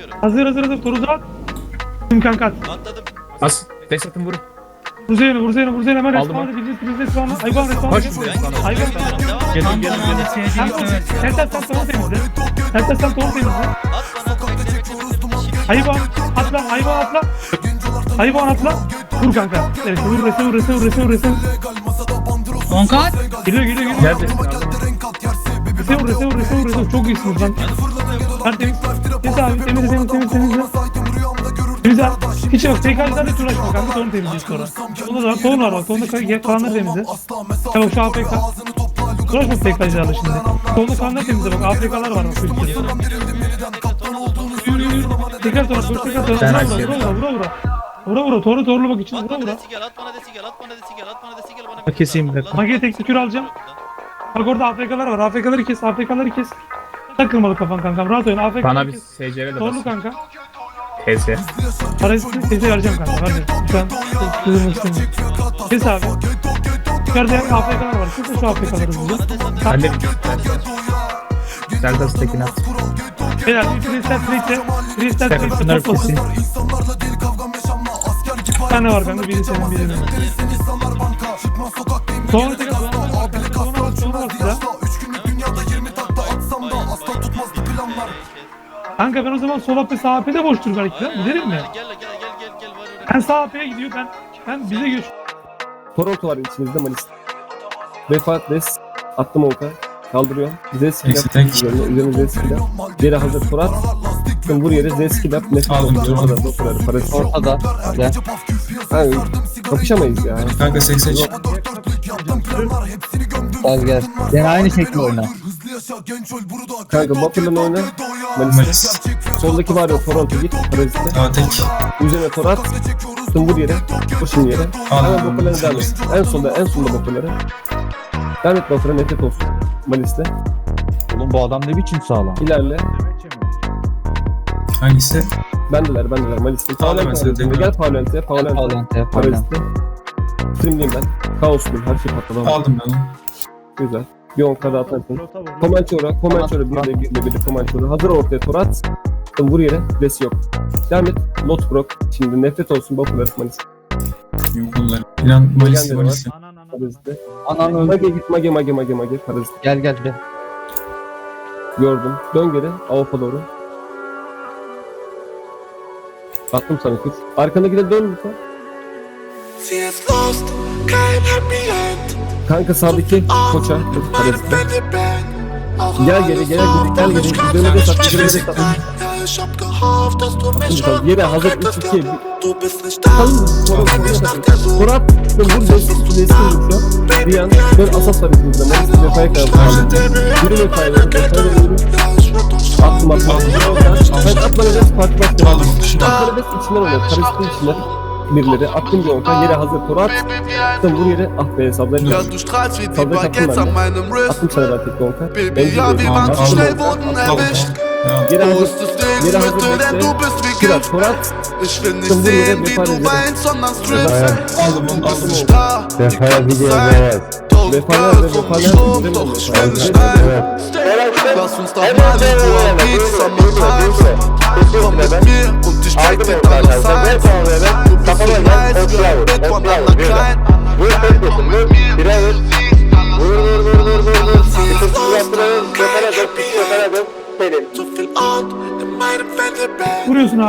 gidiyorum. Hazır hazır hazır. Toru at. Tüm kanka at. Atladım. As. Des atın vurun. Vur Zeynep vur Zeynep vur Zeynep. Hemen Aldım respawn'a gideceğiz. Biz respawn'a. Hayvan respawn'a. Koş. Hayvan et. Gelin gelin gelin. Sen sen sen tohum temizle. Sen sen sen tohum temizle. Hayvan atla hayvan atla. Hayvan atla. Vur kanka. Evet vur rese vur rese vur rese vur rese. Onkat. Geliyor geliyor geliyor. Geldi. Rese vur rese vur rese vur rese. Çok iyisiniz lan. Ben Temiz abi temiz temiz temiz temiz. Temiz abi. Hiç yok. TK'larla uğraşma kanka. Tohum temizliyoruz sonra. Onda da var. Tohum var bak. Tohumda kay- kalanları temizle. Ya bak şu AFK. Uğraşma TK'larla şimdi. Tohumda kalanları temizle bak. AFK'lar var bak. şu yürü. Tekrar sonra koş tekrar sonra. Vura açıyorum. vura vura vura. Vura vura. Toru torlu bak için At vura vura. at bana desi gel, at bana desi gel, at bana desi gel bana. Bak keseyim bir dakika. Magiye tek tükür alacağım. Bak orada AFK'lar var. AFK'ları kes. AFK'ları kes. Takılmalı kafan kankam. Rahat oyna. AFK'ları Bana bir. SCV de Torlu basın. kanka. TS. Parasını teyze vereceğim kanka. Vereceğim. Şu an kızılmak istemiyorum. Kes abi. Yukarıda AFK'lar var. Kes de şu AFK'ları hızlıca. Ben de Zeldas tekin at. Beyler bir freestyle freestyle. Freestyle Tabii freestyle bunları toplasın. kesin. Bir tane var kanka. Biri senin biri benim. Sonra tekrar Kanka ben o zaman sol AP sağ AP'de boştur belki lan. Giderim mi? Gel gel gel gel gel var. Ben sağ AP'ye gidiyor. Ben ben bize göç. Toronto var içimizde Malis. Vefat Des. Attım Oka. Kaldırıyorum. Zeski Eksi yap. tek. Üzerine, üzerine Zeski yap. Geri hazır Torat. Şimdi vur yere Zeski yap. Nefes Aldım, dokuları parası. Ortada. Gel. Yani kapışamayız ya. Kanka 80 Gel gel. Yine aynı şekilde oyna. Kanka Buffalo'nun oyna. Malis. Malis. Soldaki var ya Toronto git. Parazite. Daha tek. Üzerine Torat. Vur yere. Şimdi yere. Hemen. Buffalo'ya devam et. En sonda en sonda Buffalo'ya. Devam et Buffalo nefret olsun. Malis'te. Oğlum bu adam ne biçim sağlam. İlerle. Hangisi? Bendeler bendeler Malis'te. Tamam, Paulente. Gel Paulente. Paulente. Yapalım. Parazite. Streamliyim ben. Kaosluyum. Her şey patladı. Aldım ben onu. Güzel. Bir 10 kadar atarsın. Komançora, Komançora bir de bir de bir de Komançora. Hazır ortaya Torat. Vur yere. Res yok. Devam et. Lot Brok. Şimdi nefret olsun Bakular Malis. Yok onlar. İnan Malis Malis. Parazite. Anan öldü. Mage git mage mage mage mage. Parazite. Gel gel gel. Gördüm. Dön geri. Avrupa doğru. Attım sana kız. Arkana gide dön lütfen. See lost, kein happy end. Kanka sağdaki koça. Parazite. Gel geri gel geri gel geri. Dönme de sat. Dönme de sat. Ja, ich hab gehofft, dass du mich Lütfen. schon Yere hazır rettest. 3 2 Du bist nicht da, Kalın. Sonra wenn ich nach der Suche Murat, vur Zeski, Zeski vur şu an. Bir an, dön asas var içimizde. Malis vefaya kadar. Yürü vefaya, uns Attım attım. Atma nefes parti başlıyor. Atma nefes içinden oluyor. Karıştı içinden. Birileri attım bir onka. Yere hazır Torat. Attım vur yere. Ah be sablayın. Ja, du strahlst wie die Baguettes an meinem Wrist. Attım sana ben tek onka. Baby, ja, wir waren zu schnell, wurden erwischt. Yere Wo ist das dir, denn du bist wie Gift. Ich will nicht sehen, wie du weinst, sondern strippst. Aldım onu. Du bist Aldım nicht onu. da, die ganze Zeit. Tausend Vefaya Jahre ve vom vefaya. Sturm, doch ich will nicht ein. Lass uns doch mal in Ruhe. Komm mit mir und ich zeig dir alles eins. Du bist so nice, wie ein Bild von einer Kleinen.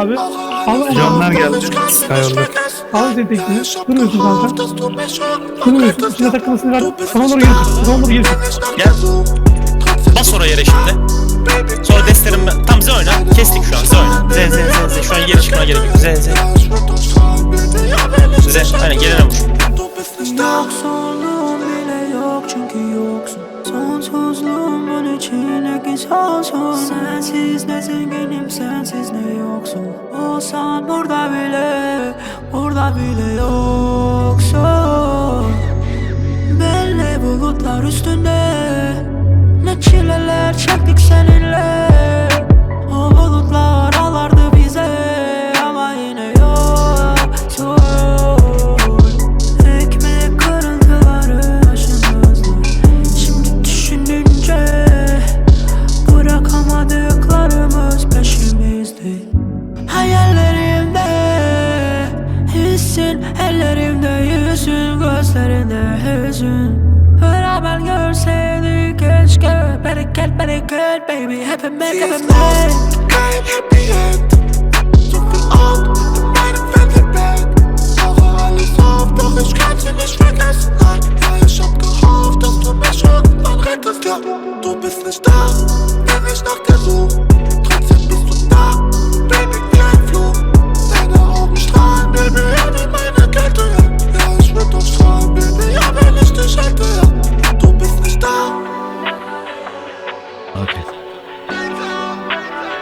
Abi. Al al. Canlar geldi. Al seni tekniği. Vuruyorsun kanka. Dass du mich schon Vuruyorsun. İçine takılmasını ver. Sana doğru gelirsin. Sana doğru gelirsin. Gel. Bas oraya yere şimdi. Sonra desterim ben. Tam Z oyna. Kestik şu an Z oyna. Z Z Z Z. Şu an geri çıkmaya gerek yok. Z Z. Z. Aynen gelene vur. Sonsuz Sensiz ne zenginim sensiz ne yoksun. Olsan burada bile burada bile yoksun. Belli bulutlar üstünde. Ne çileler çektik seninle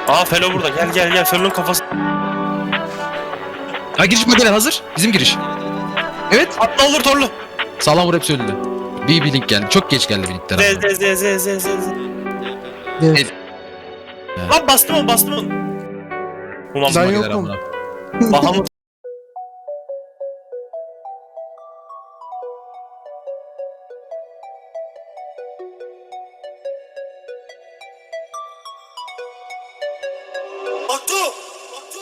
Aa Felo burada. Gel gel gel. Felo'nun kafası. Ha giriş modeli hazır. Bizim giriş. Evet. Atla olur torlu. Sağlam vur hepsi önünde. Bir bir link geldi. Çok geç geldi bir linkler. Z z z z z z. Evet. Lan bastım onu bastım onu. Ulan Ben bak- yokum. Bahamut.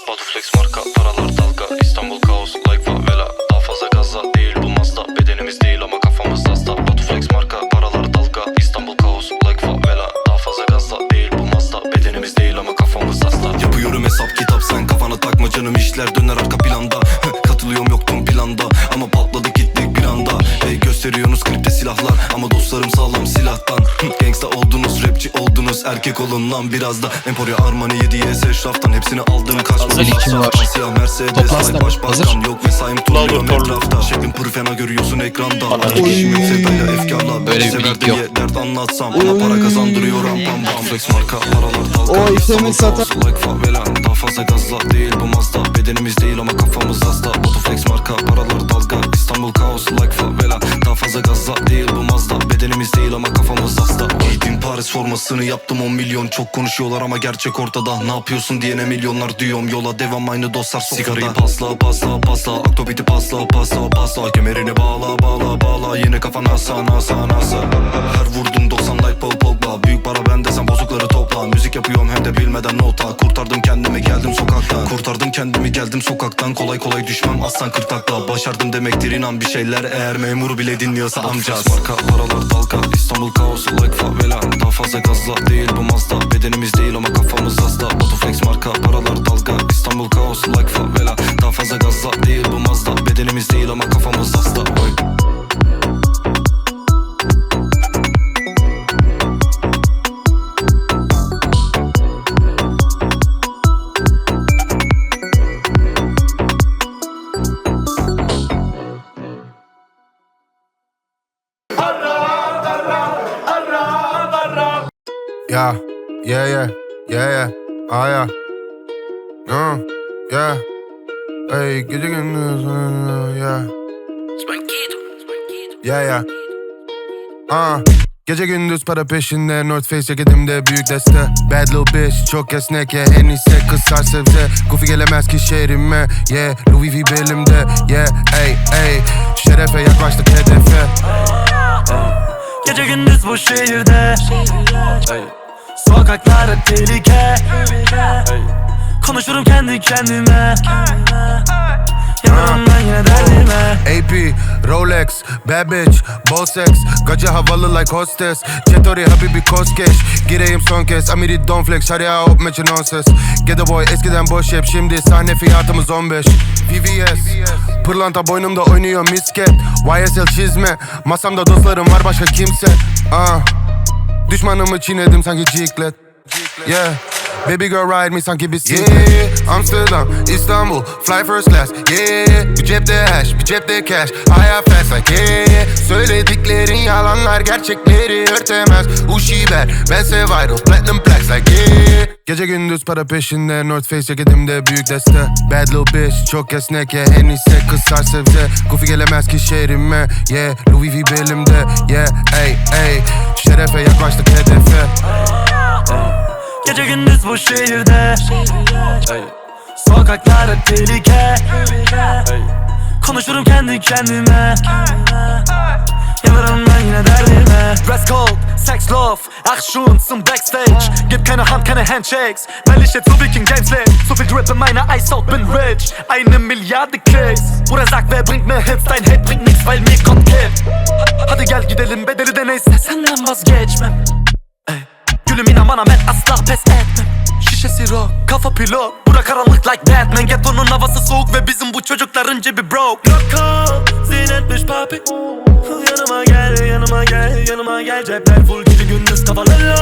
Batuflex marka paralar dalga. İstanbul kaos like favela Daha fazla gaza değil bu Mazda. Bedenimiz değil ama kafamız hasta. Batuflex marka paralar dalga. İstanbul kaos like favela Daha fazla gaza değil bu Mazda. Bedenimiz değil ama kafamız hasta. Yapıyorum hesap kitap sen kafana takma canım. İşler döner arka planda. Katılıyorum yoktum planda. Ama patladık Gösteriyorsunuz klipte silahlar. Ama dostlarım sağlam silahtan. Gangsta oldunuz rapçi oldunuz. Erkek olun lan biraz da. Emporio Armani 7'ye eşraftan hepsini aldım kaçmadım Hazır, kim var? Siyah Mercedes Topla ay aslanım, başbakan hazır. yok turluyorum Torlu, torlu. etrafta Şeklim pırı fena görüyorsun ekranda. Anladım. Arkadaşım yok. Sevdayla efkarla Öyle Beni bir bilgi yok. dert anlatsam. Bana para kazandırıyor ram pam Flex marka paralar dalga O İstanbul itemi satan- kaos, like favela Daha fazla gazla değil bu Mazda. Bedenimiz değil ama kafamız hasta. Otoflex marka paralar dalga. İstanbul kaos like fazla gazla değil bu Mazda. Bedenimiz değil ama kafamız hasta Paris formasını yaptım 10 milyon Çok konuşuyorlar ama gerçek ortada. Ne yapıyorsun diyene milyonlar diyorum Yola devam aynı dostlar sofrada Sigarayı pasla pasla pasla. Aktobiti pasla pasla pasla. Kemerini bağla bağla bağla. Yine kafana sana sana sana Her vurdum 90 like Paul Pogba Büyük para bende sen bozukları topla. Müzik yapıyorum hem de bilmeden nota. Kurtardım kendimi geldim sokaktan. Kurtardım kendimi geldim sokaktan. Kolay kolay düşmem aslan kırtakla Başardım demektir inan bir şeyler. Eğer memuru bile dinliyorsa amcaz Marka paralar dalga. İstanbul kaos like favela Daha fazla gazla değil bu Mazda. Bedenimiz değil ama kafamız hasta. Otoflex marka paralar dalga. İstanbul kaos like favela. Daha fazla gazla değil bu Mazda. Bedenimiz değil ama kafamız hasta. Oy. Yeah, yeah, yeah, yeah, yeah, ah yeah. Uh, yeah. Hey, gece gündüz, yeah. Yeah, yeah. Ah, gece gündüz para peşinde North Face ceketimde büyük deste Bad little bitch çok esnek yeah En iyisi kızar sebze Goofy gelemez ki şehrime Yeah Louis V belimde Yeah ey ey Şerefe yaklaştık hedefe Gece gündüz bu şehirde. Sokaklarda tehlike. Konuşurum kendi kendime. Yanarım ben yine derdime AP, Rolex, bad bitch, Bossex Gacı havalı like hostess. Çetori habibi koskeş Gireyim son kez Amiri don flex Şarya hop meçin on ses Get boy eskiden boş hep Şimdi sahne fiyatımız 15 VVS Pırlanta boynumda oynuyor misket. YSL çizme Masamda dostlarım var başka kimse. Ah Düşmanımı çiğnedim sanki ciklet. Yeah Baby girl ride me sanki bisiklet Yeah. Amsterdam, İstanbul Fly first class. Yeah. Bir cepte hash, bir cepte cash. Hayat fast like yeah. Söylediklerin yalanlar gerçekleri örtemez. Uşiber, bense viral Platinum plaques like yeah. Gece gündüz para peşinde North Face ceketimde büyük deste. Bad little bitch çok esnek yeah En iyisi kızar sebze Goofy gelemez ki şehrime Yeah. Louis V belimde Yeah. Ey ey. Şerefe yaklaştık hedefe Gece gündüz bu şehirde. Sokaklarda tehlike. Konuşurum kendi kendime. Yanarım ben yine derdime. Dress code, sex love, Action zum Backstage. Gib keine Hand, keine Handshakes. Weil ich jetzt so Viking Games lebe So viel Drip in meiner Eishaut, bin rich. Eine Milliarde Klicks Bruder sagt, wer bringt mir Hits? Dein Hate bringt nichts, weil mir kommt Geld Hadi gel gidelim bedeli de neyse. Senden vazgeçmem. Ey. Gülüm inan ben asla pes etmem. Şişesi rock, kafa pilot Bura karanlık like Batman Ghetto'nun havası soğuk ve bizim bu çocukların cebi broke. Loco, zinetmiş papi. Yanıma gel, yanıma gel, yanıma gel. Cepler full gece gündüz kafaları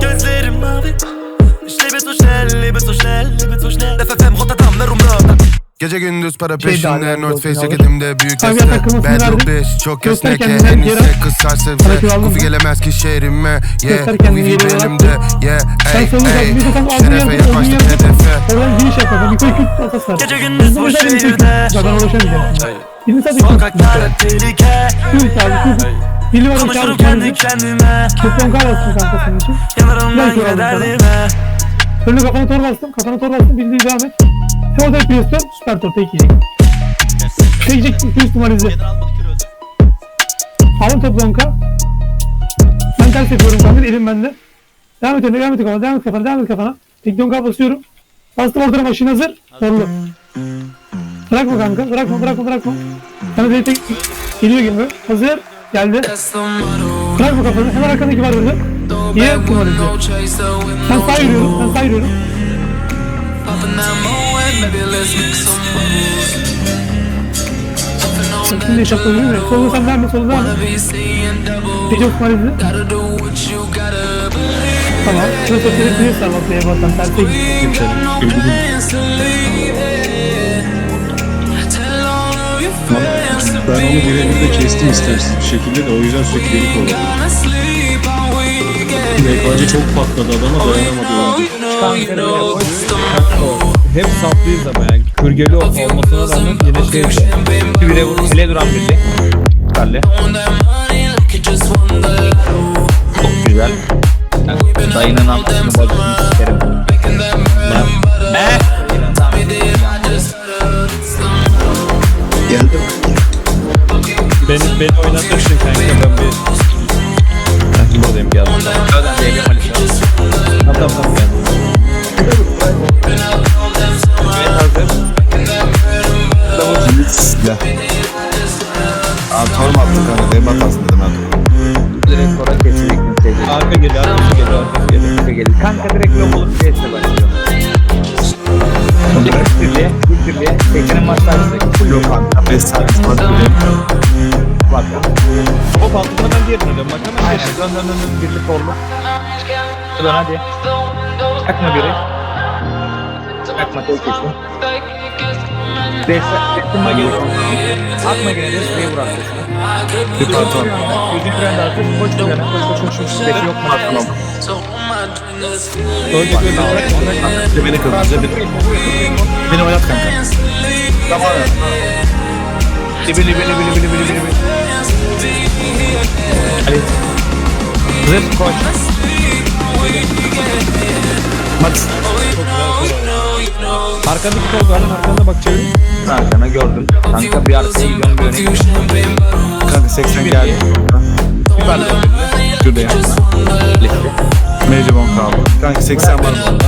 Gözlerim mavi. Ich lebe so schnell, lebe so schnell, lebe so schnell FFM Rotterdam, ne Rumrömer Gece gündüz para Şey peşinde North Face ceketimde büyük Tabii esne takılmasını Bad little bitch çok esnek En iyisi kız sar Hareket sebze aldın Kufi gelemez ki şehrime Yeah bir yere belimde Yeah ey ey de Şerefe yaklaştık hedefe. Gece gündüz bu şehirde. tek- Zaten ulaşamayacağım. Birini sadece küt. Sokaklar tehlike Küt abi küt. Bili var Konuşurum kendi kendime Kupon bastım kanka senin için. Yanarım ben derdime Önüne kafana tor bastım. Kafana tor bastım. Bildiği devam et. Sen orada yapıyorsun. Süper tor tek yiyecek. Tek yiyecek. Kür öldü. Alın topu kanka. Ben ters yapıyorum kanka. Elim bende. Devam et önüne. Devam et kafana. Devam et kafana. Devam et kafana. Tek donka basıyorum. Bastım ortaya başın hazır. Torlu. Bırakma kanka. Bırakma bırakma bırakma. Sana bir tek geliyor gibi. Hazır. Geldi. Bırakma kafanı. Hemen arkandaki var burada. Niye ihtimalize? Ben sağ yürüyorum. Ben sağ yürüyorum. Şimdi şapkalı değil mi? Solda sen devam et, solda devam et. Gece Osman izle. Tamam. Şurası ötede bir sar bak neye basan. Terse git. Ben onu birebir de kestim istersiz bir şekilde de o yüzden sürekli beni kovaladı. MKC çok patladı adama dayanamadı öldü. Hep saplıyız ama yani. Kırgeli olmasına rağmen yine şey Bir de bu hele duran birli. Karlı. Çok güzel. Dayının anasını bacısını sikerim. Ne? Beni, beni oynatırsın kanka ben bir... Ben buradayım geldim. Öden diye. Tamam tamam tamam geldim. Abi torm attı kanka benim hatasın dedim ben. Direkt sonra kesilecektim sevgili. Arka geliyor, arkası geliyor, arkası geliyor. Kanka direkt lob olup CS'e başlıyor. İlk birliğe, tekinin başlangıcı. Yok kanka 5 saat var bile. Bak. Hop altında ben diğerine dönüyorum. Bak hemen Aynen dön dön dön dön birlik oldu. Dön hadi. Çakma biri. Çakma tek. Dese, desinme geliyor. Atma gene de şuraya vur arkasına. Bir pantolon. Gözün trende atır. Koş üzerine. Koş koş koş. Desi yok mu? Pantolon. Öldü öldü. Bırak beni kırmızı. Beni oynat kanka. Bili bili bili bili bili bili bili. Hadi. Zıp koş. Max. Arkandaki kol var arkanda bak çevir. Arkana gördüm. Kanka bir arkaya gidiyorum bir öne gidiyorum. Kanka 80 geldi. Bir var da Şurada ya. Major Bomb kaldı. Kanka 80 var burada.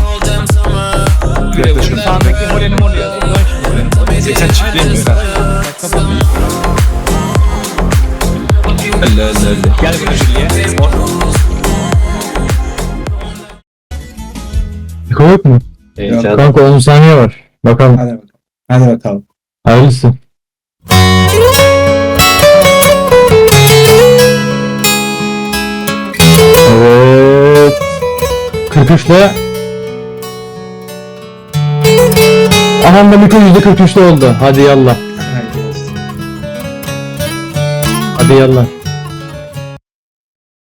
Yaklaşık. Sağındaki holenim oluyor. Dön şimdi holenim. 80 çiftliğim? Ölle ölle ölle. Gel buraya birliğe. Yıka yok mu? Kanka 10 saniye var. Bakalım. Hadi bakalım. Hadi bakalım. Hayırlısı. Evet. 43'te. Aman da Miko %43'te oldu. Hadi yallah. Olsun. Hadi yallah.